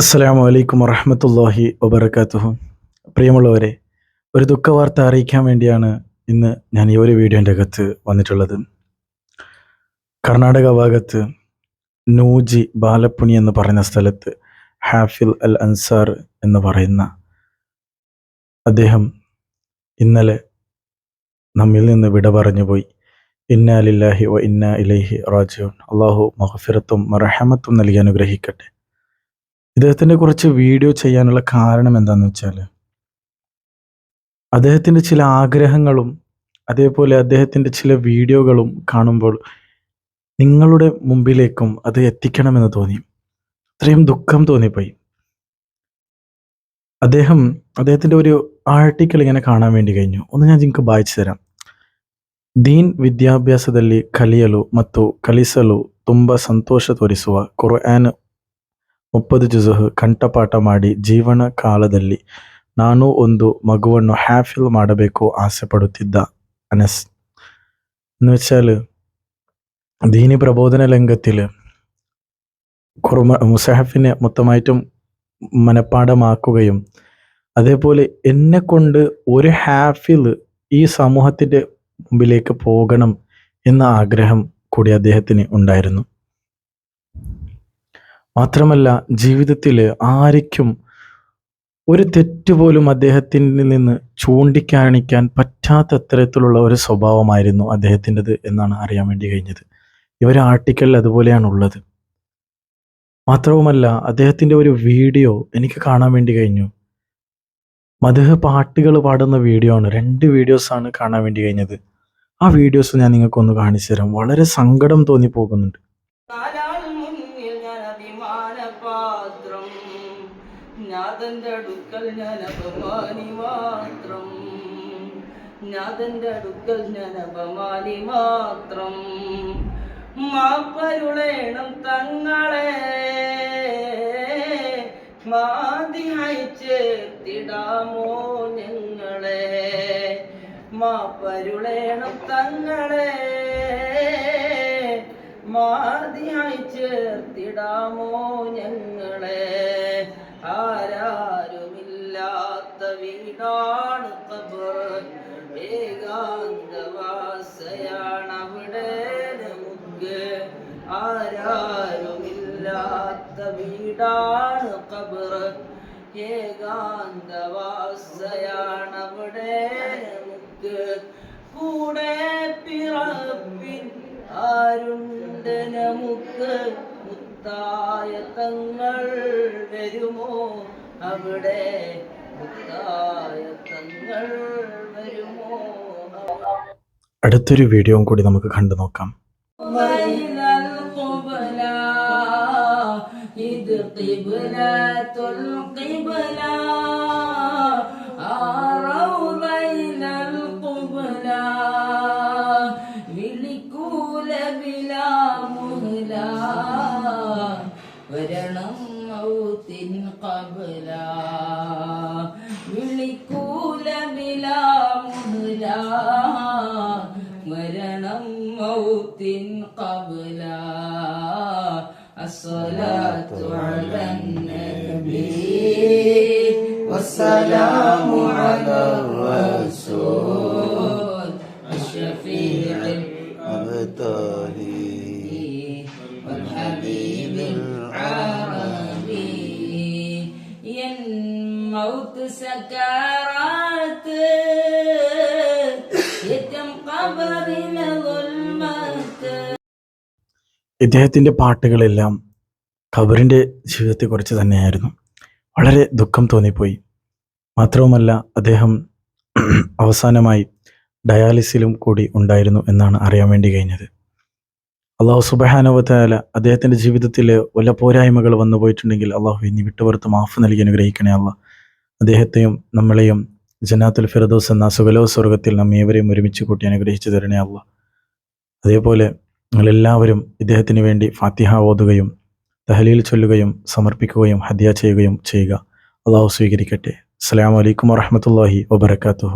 അസ്സലാമു വലൈക്കും വറഹമത്തല്ലാഹി വബർക്കാത്തുഹു പ്രിയമുള്ളവരെ ഒരു ദുഃഖവാർത്ത അറിയിക്കാൻ വേണ്ടിയാണ് ഇന്ന് ഞാൻ ഈ ഒരു വീഡിയോന്റെ അകത്ത് വന്നിട്ടുള്ളത്. കർണാടക ഭാഗത്ത് നൂജി ബാലപ്പുണി എന്ന് പറയുന്ന സ്ഥലത്ത് ഹാഫിൽ അൽ അൻസാർ എന്ന് പറയുന്ന അദ്ദേഹം ഇന്നലെ നമ്മിൽ നിന്ന് വിട പറഞ്ഞു പോയി. ഇന്നാലില്ലാഹി വ ഇന്ന ഇലൈഹി അള്ളാഹു മഹഫിറത്തും മറഹമത്തും നൽകി അനുഗ്രഹിക്കട്ടെ. ഇദ്ദേഹത്തിൻ്റെ കുറിച്ച് വീഡിയോ ചെയ്യാനുള്ള കാരണം എന്താണെന്ന് വെച്ചാൽ അദ്ദേഹത്തിൻ്റെ ചില ആഗ്രഹങ്ങളും അതേപോലെ അദ്ദേഹത്തിൻ്റെ ചില വീഡിയോകളും കാണുമ്പോൾ നിങ്ങളുടെ മുമ്പിലേക്കും അത് എത്തിക്കണമെന്ന് തോന്നി അത്രയും ദുഃഖം തോന്നിപ്പോയി അദ്ദേഹം അദ്ദേഹത്തിൻ്റെ ഒരു ആർട്ടിക്കിൾ ഇങ്ങനെ കാണാൻ വേണ്ടി കഴിഞ്ഞു ഒന്ന് ഞാൻ നിങ്ങൾക്ക് വായിച്ചു ತರಾಂ ದೀನ್ ವಿದ್ಯಾಭ್ಯಾಸದಲ್ಲಿ ಕಲಿಯಲು ಮತ್ತು ಕಲಿಸಲು ತುಂಬ ಸಂತೋಷ ತೋರಿಸುವ ಕುರ್ಆನ್ ಮುಪ್ಪದು ಜುಜುಹು ಕಂಠಪಾಠ ಮಾಡಿ ಜೀವನ ಕಾಲದಲ್ಲಿ ನಾನು ಒಂದು ಮಗುವನ್ನು ಹ್ಯಾಫಿಲ್ ಮಾಡಬೇಕು ಆಸೆ ಪಡುತ್ತಿದ್ದ അനസ് എന്ന് വെച്ചാൽ ദീനി പ്രബോധന രംഗത്തിൽ കുർമ മുസഹഫിനെ മൊത്തമായിട്ടും മനഃപ്പാടമാക്കുകയും അതേപോലെ എന്നെ കൊണ്ട് ഒരു ഹാഫിൽ ഈ സമൂഹത്തിൻ്റെ മുമ്പിലേക്ക് പോകണം എന്ന ആഗ്രഹം കൂടി അദ്ദേഹത്തിന് ഉണ്ടായിരുന്നു മാത്രമല്ല ജീവിതത്തിൽ ആർക്കും ഒരു തെറ്റ് പോലും അദ്ദേഹത്തിൽ നിന്ന് ചൂണ്ടിക്കാണിക്കാൻ പറ്റാത്ത തരത്തിലുള്ള ഒരു സ്വഭാവമായിരുന്നു അദ്ദേഹത്തിന്റെത് എന്നാണ് അറിയാൻ വേണ്ടി കഴിഞ്ഞത്. ഇവർ ആർട്ടിക്കലിൽ അതുപോലെയാണ് ഉള്ളത് മാത്രവുമല്ല അദ്ദേഹത്തിന്റെ ഒരു വീഡിയോ എനിക്ക് കാണാൻ വേണ്ടി കഴിഞ്ഞു. മധുഹ പാട്ടുകൾ പാടുന്ന വീഡിയോ ആണ്. രണ്ട് വീഡിയോസാണ് കാണാൻ വേണ്ടി കഴിഞ്ഞത്. ആ വീഡിയോസ് ഞാൻ നിങ്ങൾക്കൊന്ന് കാണിച്ചു തരാം വളരെ സങ്കടം തോന്നി പോകുന്നുണ്ട് നാഥന്റെ അടുക്കൽ ഞാൻ അപമാനി മാത്രം. ഞാതന്റെ അടുക്കൽ ഞാൻ അപമാനി മാത്രം. മാപ്പരുളേണം തങ്ങളെ മാതിയായി ചേർത്തിടാമോ ഞങ്ങളെ? മാപ്പരുളേണം തങ്ങളെ മാതിയായി ചേർത്തിടാമോ ഞങ്ങളെ? ആരാരുമില്ലാത്ത വീടാണ് ഏകാന്തവാസയാണ് അവിടെ നമുക്ക് ആരാരുമില്ലാത്ത വീടാണ് കബർ ഏകാന്തവാസയാണ് അവിടെ നമുക്ക് കൂടെ പിറപ്പിൻ ആരുണ്ട് നമുക്ക് മുത്തായ തങ്ങൾ വരുമോ? അവിടെ മുത്തായ തങ്ങൾ വരുമോ? അടുത്തൊരു വീഡിയോയും കൂടി നമുക്ക് കണ്ടു നോക്കാം. ഇത് വരണം മൗത്തിൻ ഖബ്ല വിളിക്കൂല ബിലാ മുഹ്ല മരണം മൗത്തിൻ ഖബ്ല الصلاة على النبي والسلام على الرسول الشفيع أبتهي والحبيب العربي என் மவுத்து சக்காராத்து ഇദ്ദേഹത്തിന്റെ പാട്ടുകളെല്ലാം കബറിന്റെ ജീവിതത്തെക്കുറിച്ച് തന്നെയായിരുന്നു. വളരെ ദുഃഖം തോന്നിപ്പോയി. മാത്രവുമല്ല അദ്ദേഹം അവസാനമായി ഡയാലിസിലും കൂടി ഉണ്ടായിരുന്നു എന്നാണ് അറിയാൻ വേണ്ടി കഴിഞ്ഞത്. അള്ളാഹു സുബഹാനുവത്തായ അദ്ദേഹത്തിന്റെ ജീവിതത്തിൽ വല്ല പോരായ്മകൾ വന്നു പോയിട്ടുണ്ടെങ്കിൽ അള്ളാഹു ഇനി വിട്ടുപുറത്ത് മാഫ് നൽകി അനുഗ്രഹിക്കണേ അല്ല അദ്ദേഹത്തെയും നമ്മളെയും ജനാത്തുൽ ഫിറദോസ് എന്ന സുഗലോ സ്വർഗത്തിൽ നമ്മേവരെയും ഒരുമിച്ച് കൂട്ടി അനുഗ്രഹിച്ചു തരണേ അല്ല അതേപോലെ നിങ്ങളെല്ലാവരും ഇദ്ദേഹത്തിന് വേണ്ടി ഫാത്തിഹ ഓതുകയും തഹലീൽ ചൊല്ലുകയും സമർപ്പിക്കുകയും ഹദ്യ ചെയ്യുകയും ചെയ്യുക. അള്ളാഹു സ്വീകരിക്കട്ടെ. അസ്സാം വലൈക്കും വാഹമത്തല്ലാഹി വബർക്കാത്തുഹു